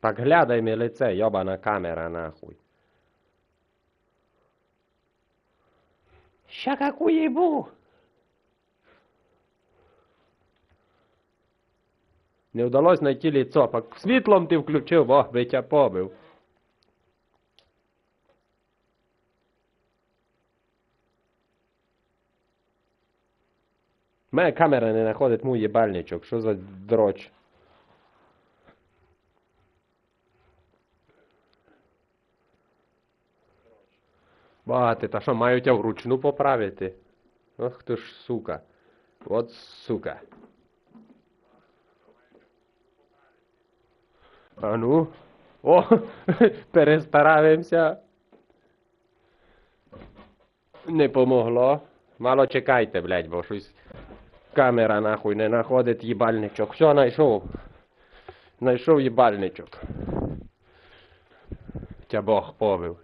Так глядай мені лице, йобана камера, нахуй. Ща каку їбу. Не вдалося знайти лицо, пак світлом ти включив, о, би тя побив. Моя камера не знаходить мій їбальничок, що за дроч? Бати, та що, маю тя вручну поправити? Ох ти ж сука. От сука. А ну. О, перестараємося. Не помогло. Мало чекайте, блядь, бо щось камера нахуй не знаходить їбальничок. Все, знайшов. Знайшов їбальничок. Тя Бог побив.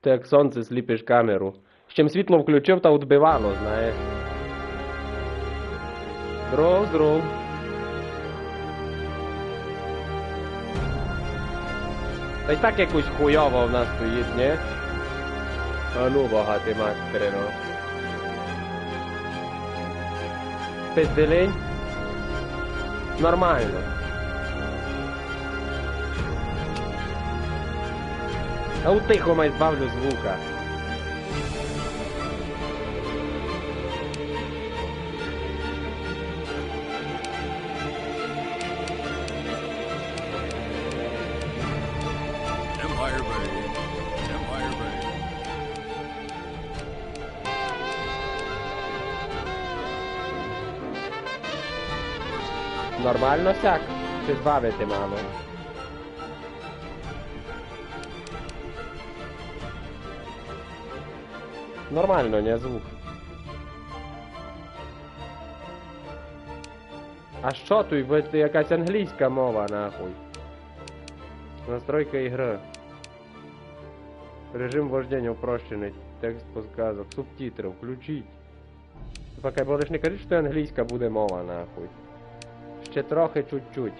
Ти як сонце сліпиш камеру. З чим світло включив, та відбивало, знаєш. Здоров, здоров. Та й так якось хуйово в нас стоїть, ні? А ну, багатий майстре, ну. Пизделень? Нормально. А утихо май збавлю звука. Empire Нормально сяк? Чи збавити мало? Нормально, не звук. А що тут? Ви- Це якась англійська мова, нахуй. Настройка ігри. Режим вождения упрощений. Текст подсказок. Субтитри включіть. Поки будеш не кажи, що англійська буде мова, нахуй. Ще трохи чуть-чуть.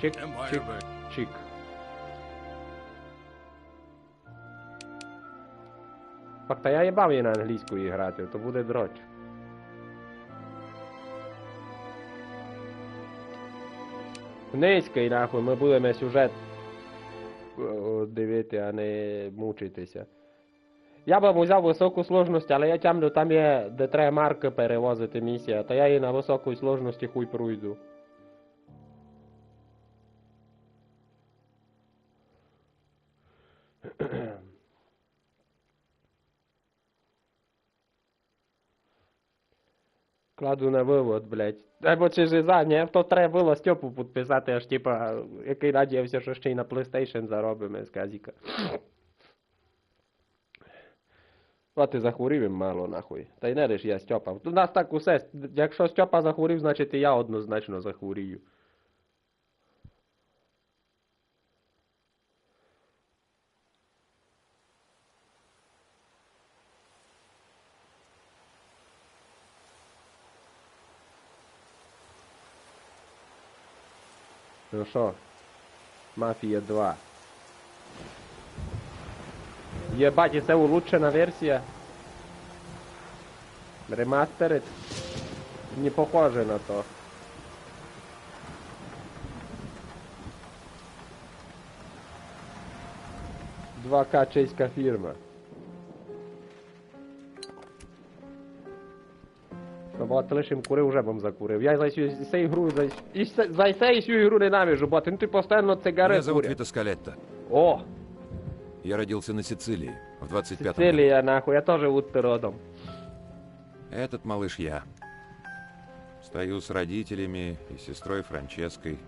Чик, чик, чик. Факт, та я їбав її на англійську і грати, то буде дроч. Низький, нахуй, ми будемо сюжет е, дивити, а не мучитися. Я б взяв високу сложність, але я тямлю, там є, де треба марки перевозити місія, то я її на високій сложності хуй пройду. Кладу на вивод, блядь. Або чи ж за, ні, то треба було Степу підписати, аж типа, який надіявся, що ще й на PlayStation заробимо з казіка. От і захворів їм мало, нахуй. Та й не лиш я Степа. У нас так усе. Якщо Степа захворів, значить і я однозначно захворію. Ну що? Мафія 2. Єбать, і це улучшена версія. Ремастерит? Не похоже на то. Два К чеська фірма. Ну, бо ти лишим курив, вже бом закурив. Я за цю цю ігру, за, і се- за цю і цю ігру ненавижу, бо ти постійно цигари Меня зовут куриш. Вита Скалетта. О, Я родился на Сицилии в 25-м году. Сицилія, нахуй, я теж утти родом. Этот малыш я. Стою с родителями и сестрой Франческой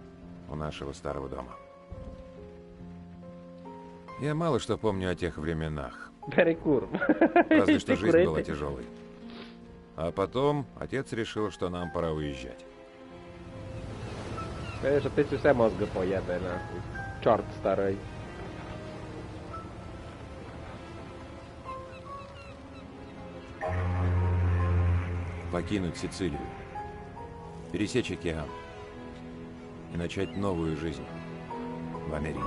у нашего старого дома. Я мало что помню о тех временах. Перекур. Разве что жизнь была тяжелой. А потом отец решил, что нам пора уезжать. Видиш, ти все мозги поєде, нахуй. Чорт старий. Покинуть Сицилию. Пересечь океан. И начать новую жизнь в Америке.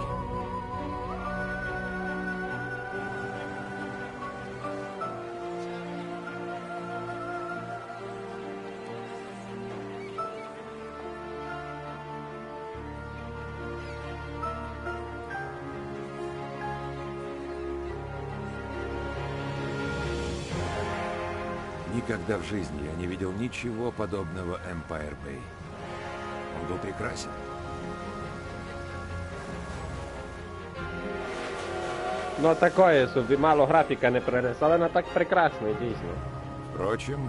Никогда в жизни я не видел ничего подобного Empire Bay. Он был прекрасен. Ну такое собі, мало графіка не принес, але вона так прекрасно, дійсно. Впрочем,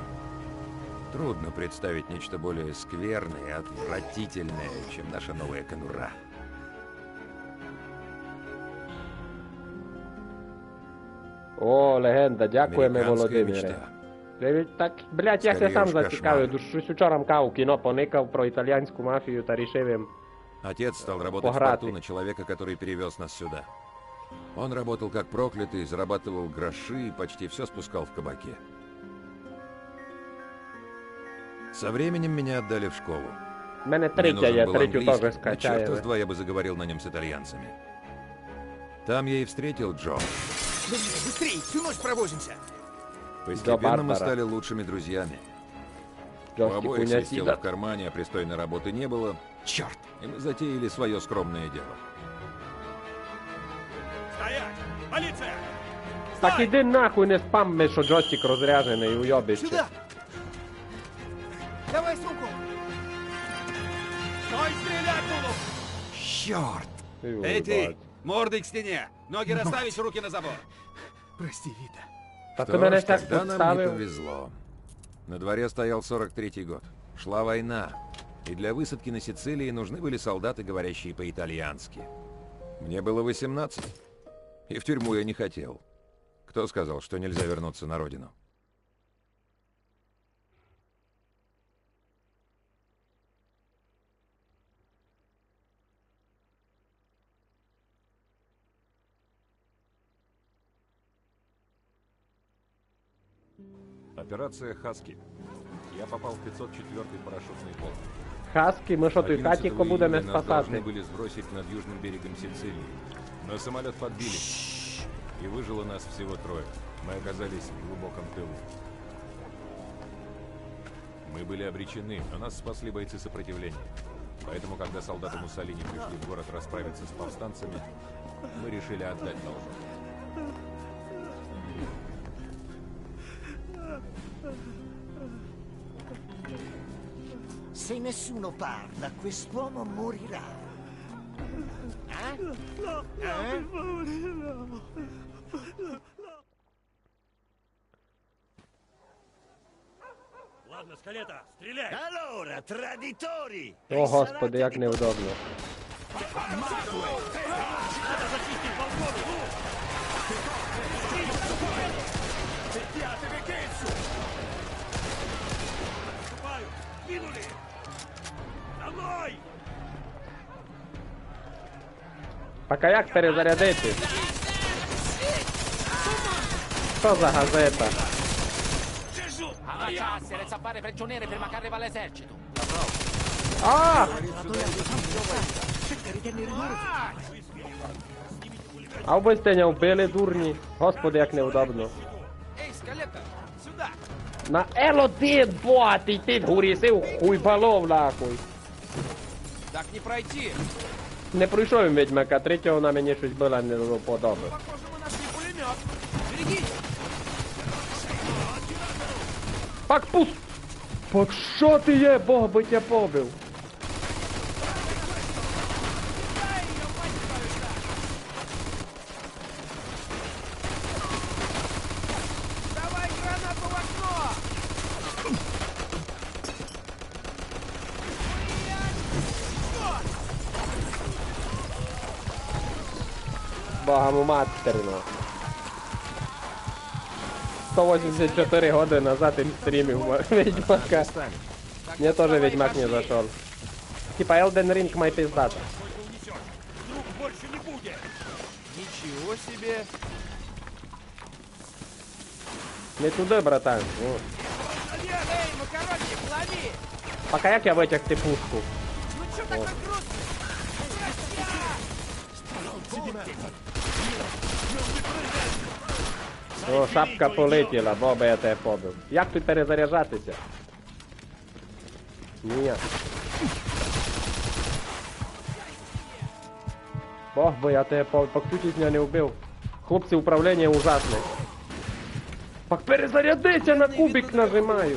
трудно представить нечто более скверное и отвратительное, чем наша новая конура. О, легенда, дякуємо, Американская Володимире. мечта. Я від- Так, блядь, я ся Скоріше сам ж зацікавив, кошмар. щось вчора мкав у кіно поникав про італійську мафію та рішив їм. Отец стал работать в Пограти. порту на человека, который перевез нас сюда. Он работал как проклятый, зарабатывал гроши и почти все спускал в кабаке. Со временем меня отдали в школу. У мене Мне третя нужен є, был третю английский, теж но черта с скачаю. два я бы заговорил на нем с итальянцами. Там я и встретил Джо. Быстрее, быстрее, всю ночь провозимся. Постепенно мы Барбара. стали лучшими друзьями. У Джості обоих хуйня свистело сіда. в кармане, а пристойной работы не было, Черт! и мы затеяли свое скромное дело. Стоять! Полиция! Так іди нахуй, не спамми, що джойстик розряжений, уйобище. Сюда! Давай сумку! Стой, стрелять буду! Черт! Ей, ти, Мордой к стене! Ноги расставить, руки на забор! Прости, Вита. Та Что ж, тогда нам не повезло. На дворе стоял 43-й год. Шла война. И для высадки на Сицилии нужны были солдаты, говорящие по-итальянски. Мне было 18. И в тюрьму я не хотел. Кто сказал, что нельзя вернуться на родину? Операция «Хаски». Я попал в 504-й парашютный полк. Хаски, ми що, той 11 хатіко будемо должны спасати? были сбросить над южным берегом Сицилии. Но самолет подбили. И выжило нас всего трое. Мы оказались в глубоком тылу. Мы были обречены, но нас спасли бойцы сопротивления. Поэтому, когда солдаты Муссолини пришли в город расправиться с повстанцами, мы решили отдать должок. Se nessuno parla, quest'uomo morirà. Eh? Eh? Ладно, скалета, стреляй! Allora, traditori! О, господи, як неудобно. Надо зачистить балконы! Так а як перезарядити? Що за газета? Allacciarsi e zappare l'esercito. А! А вбивстеня вбили, дурні. Господи, як неудобно. Эй, скалета! Сюда! На L1, бот, ти гурісив хуй балов нахуй. Так не пройти! Не пройшов він ведьмака, третього на мені щось було не! Берегись! Пак пуст! Пак що ти є, Бог би тебе побив? Матерно. 184 года назад им стримил Ведьмака. Мне тоже Ведьмак не зашел. типа Elden Ring май пиздата. Ничего себе. Не туди, братан. О. Эй! Пока як я витягти пушку? Ну что такой грустный? О, шапка полетіла, боба я тебе побив. Як тут перезаряджатися? Ні. Бог би я тебе по, по ктючись не вбив. Хлопці, управління ужасне. Пак перезарядися на кубик нажимаю.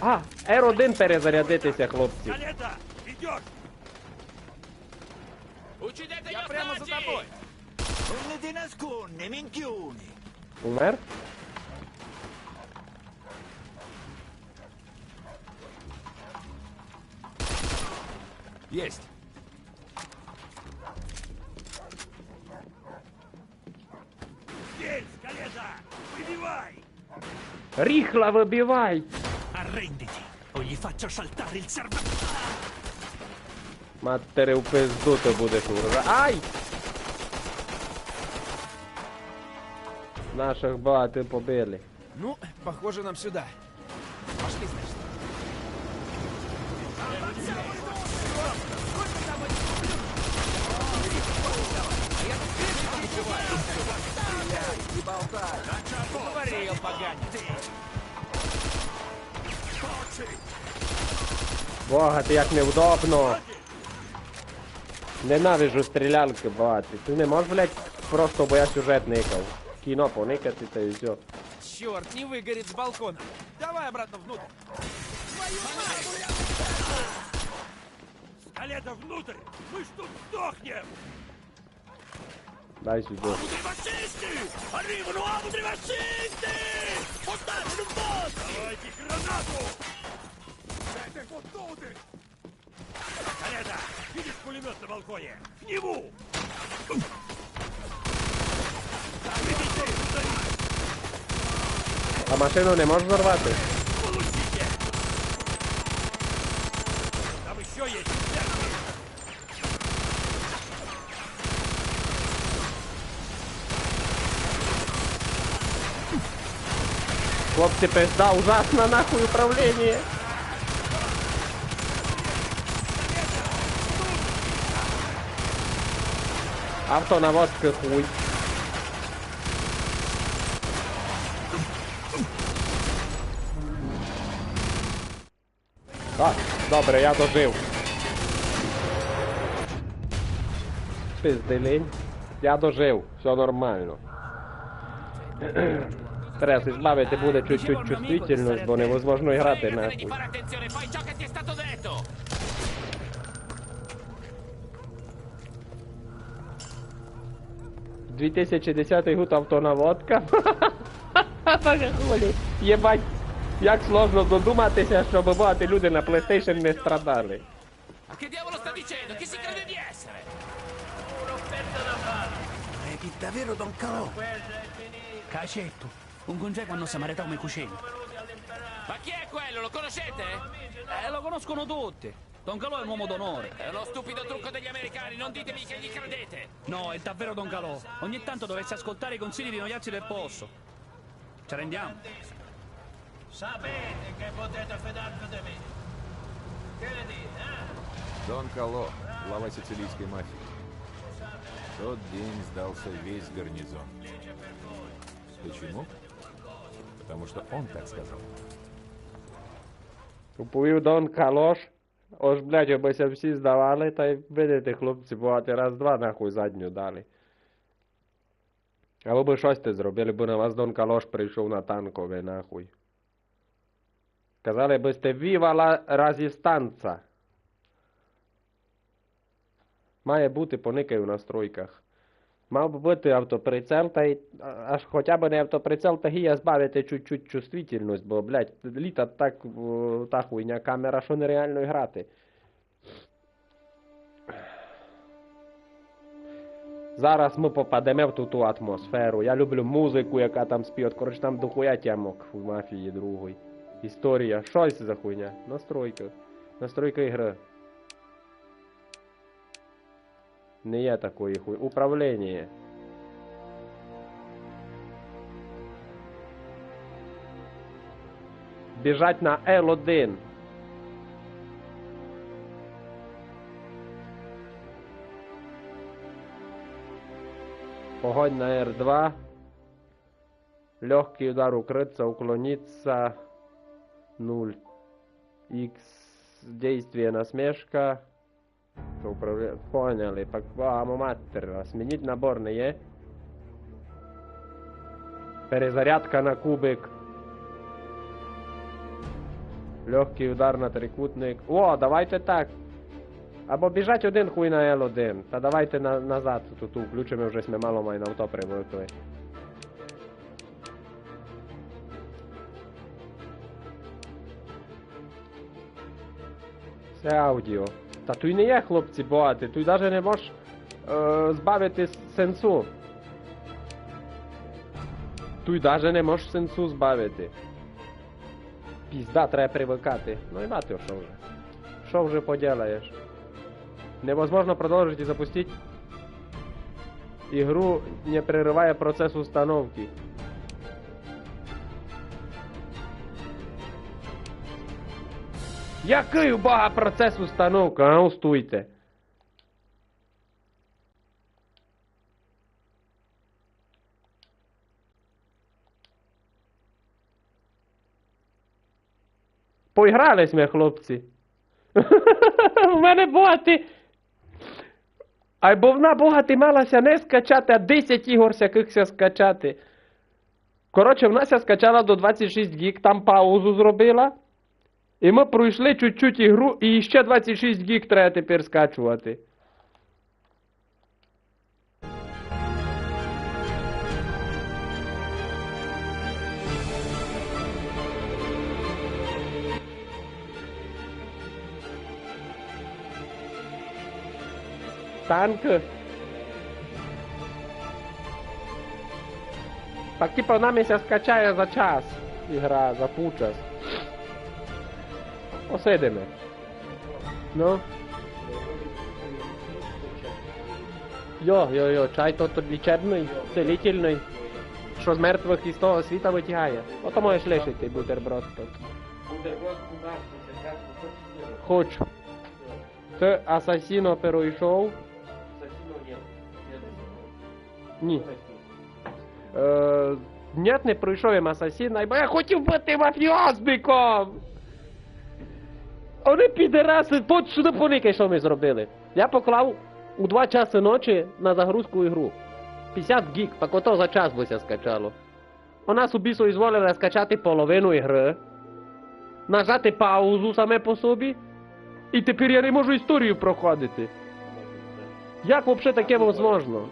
А, R1 перезарядитися, хлопці. Идешь! Я прямо за тобой. Non ti nascondi, minchioni! Умер? Есть! Здесь, Калета! Выбивай! Ріхла вибивай! Arrenditi o gli faccio saltare il cervello! Матери в пизду ти будеш ура. Ай! Наших багато побили. Ну, похоже нам сюда. Пошли, значит. Говорил, поганец! Бога, ти як невдобно. Ненавижу стрілянки багаті. Ти не можеш, блядь, просто бо я сюжет никав. кино по как это идет. Черт, не выгорит с балкона. Давай обратно внутрь. Скалета внутрь! Мы что, тут сдохнем! Дай сюда. Внутри фашисты! Они ну, а внутри фашисты! Ударим в босс! Давайте гранату! Это футболты! Скалета, видишь пулемет на балконе? К нему! Забить а машину не можеш зарвати? Получите! Там еще есть! Хлопці, пизда, ужасно нахуй управління. Автонаводка хуй. Добре, я дожив. Пизделень. Я дожив, все нормально. Треба збавити буде чуть-чуть чувствительність, бо невозможно грати нахуй. stato detto! — 2010 год автонаводка. Єбать, як сложно додуматися, щоб багато люди на PlayStation не страдали. Ma che diavolo sta dicendo? Chi si crede di essere? È davvero Don Calò! Cacetto, un congeco quando si marita come cucina. Ma chi è quello? Lo conoscete? Eh, lo conoscono tutti. Don Calò è un uomo d'onore. È uno stupido trucco degli americani, non ditemi che gli credete! No, è davvero Don Calò. Ogni tanto dovesse ascoltare i consigli di noiazzi del posto. Ci rendiamo? Sapete che potete fidarvi di me. Che ne dite, eh? Дон Кало, глава сицилийской мафии. В тот день сдался весь гарнизон. Почему? Потому что он так сказал. Уповів Дон Калош. Ось, блядь, обися всі здавали, та й видите, хлопці, багато раз-два нахуй задню дали. Або би щось ти зробили, бо на вас Дон Калош прийшов на танкове, нахуй. Казали би сте віва ла разістанца. Має бути поникай у настройках. Мав би бути автоприцел, та й аж хоча б не автоприцел, та гія збавити чуть-чуть чувствительність, бо, блядь, літа так та хуйня камера, що нереально грати. Зараз ми попадемо в ту, ту атмосферу. Я люблю музику, яка там спіє. Коротше, там дохуя тямок в мафії другої. Історія. Щось за хуйня. Настройка. Настройка ігри. Не є такої хуй. Управління. Біжать на L1. Огонь на R2. Легкий удар укрыться, уклониться. 0. X. Действие насмешка. Що управля... Поняли. Пак... Амо матера. Сменить набор не є. Перезарядка на кубик. Легкий удар на трикутник. О, давайте так. Або біжать один хуй на L1. Та давайте на, назад тут включимо, вже ми мало май авто привикли. Це аудіо. Та тут не є хлопці багаті, тут навіть не можеш е, збавити сенсу. Тут навіть не можеш сенсу збавити. Пізда, треба привикати. Ну і мати, що вже. Що вже поділаєш? Невозможно продолжить и запустить игру, не прерывая процесс установки. Який у бога процес установки? А ну. Поігрались ми, хлопці. У мене боти. Або вона богати малася не скачати, а 10 ігор всякихся скачати. Коротше, вона ся скачала до 26 гіг, там паузу зробила. І ми пройшли чуть-чуть ігру, і ще 26 гіг треба тепер скачувати. Танк. Так типа нами ся скачає за час. Ігра, за пучас. Посидимо. Ну. Йо, йо, йо, чай то тут лічебний, целительний. Що з мертвих із того світа витягає. Ото можеш лишити бутерброд тут. Хочу. Ти асасіно перейшов? Ні. Е, ні, не пройшов їм асасіна, бо я хотів бути мафіозником! Вони підераси, сюди поникай, що ми зробили. Я поклав у 2 часи ночі на загрузку ігру. 50 гіг, так ото за час би ся скачало. Вона собі соізволила скачати половину ігри, нажати паузу саме по собі, і тепер я не можу історію проходити. Як взагалі таке можливо?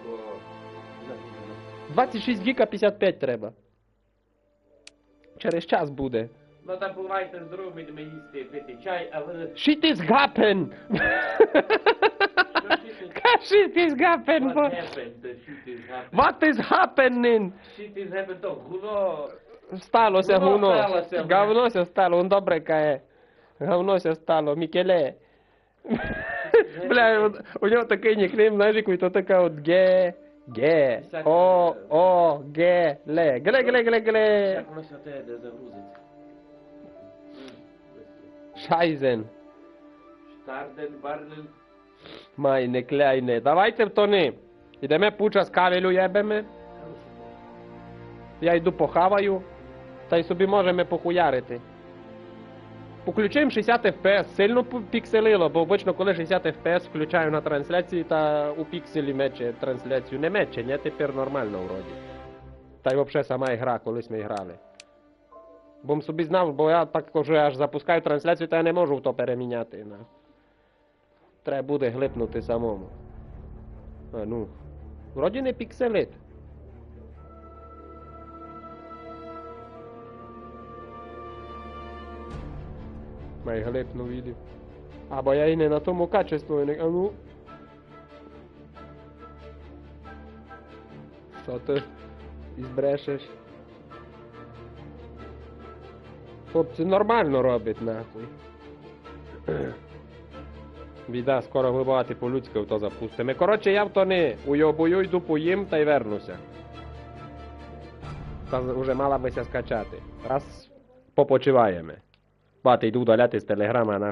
26 гіг, а 55 треба. Через час буде. Ну та бувайте здорові, ми їсти, пити чай, але Shit is happen! Shit is happen! what bro. happened, the shit is happened. What is happening? Shit is happened, то гуно. Сталося Гуно гуно. сталося, бля. Говно ся стало, он добре кає. Говно ся стало, Мікеле. Бля, от- у нього такий нікнейм, знаєш, який то така от ге, ге, о, о, ге, ле, гле, гле, гле, гле. Як воно ся те де загрузиться? Шайзен. Штарден, Барлен. Майне кляйне. Давайте в тони. Ідемо пуча з кавелю єбеме. Я йду похаваю. Та й собі можемо похуярити. Включимо 60 FPS. Сильно пікселило, бо обично коли 60 FPS включаю на трансляції, та у пікселі мече трансляцію. Не мече, ні, тепер нормально вроді. Та й взагалі сама гра, колись ми грали. Бо собі знав, бо я так вже аж запускаю трансляцію, та я не можу в то переміняти. На. Треба буде глипнути самому. А ну. Вроді не пікселит. Май глипну відео. Або я і не на тому качеству, не... А ну. Що ти збрешеш? Хлопці нормально роблять нахуй. Біда, скоро вибивати по-людськи авто запустимо. Коротше, я в то не уйобую, йду поїм та й вернуся. Та вже мала бися скачати. Раз попочиваємо. Бати, йду удаляти з телеграма, на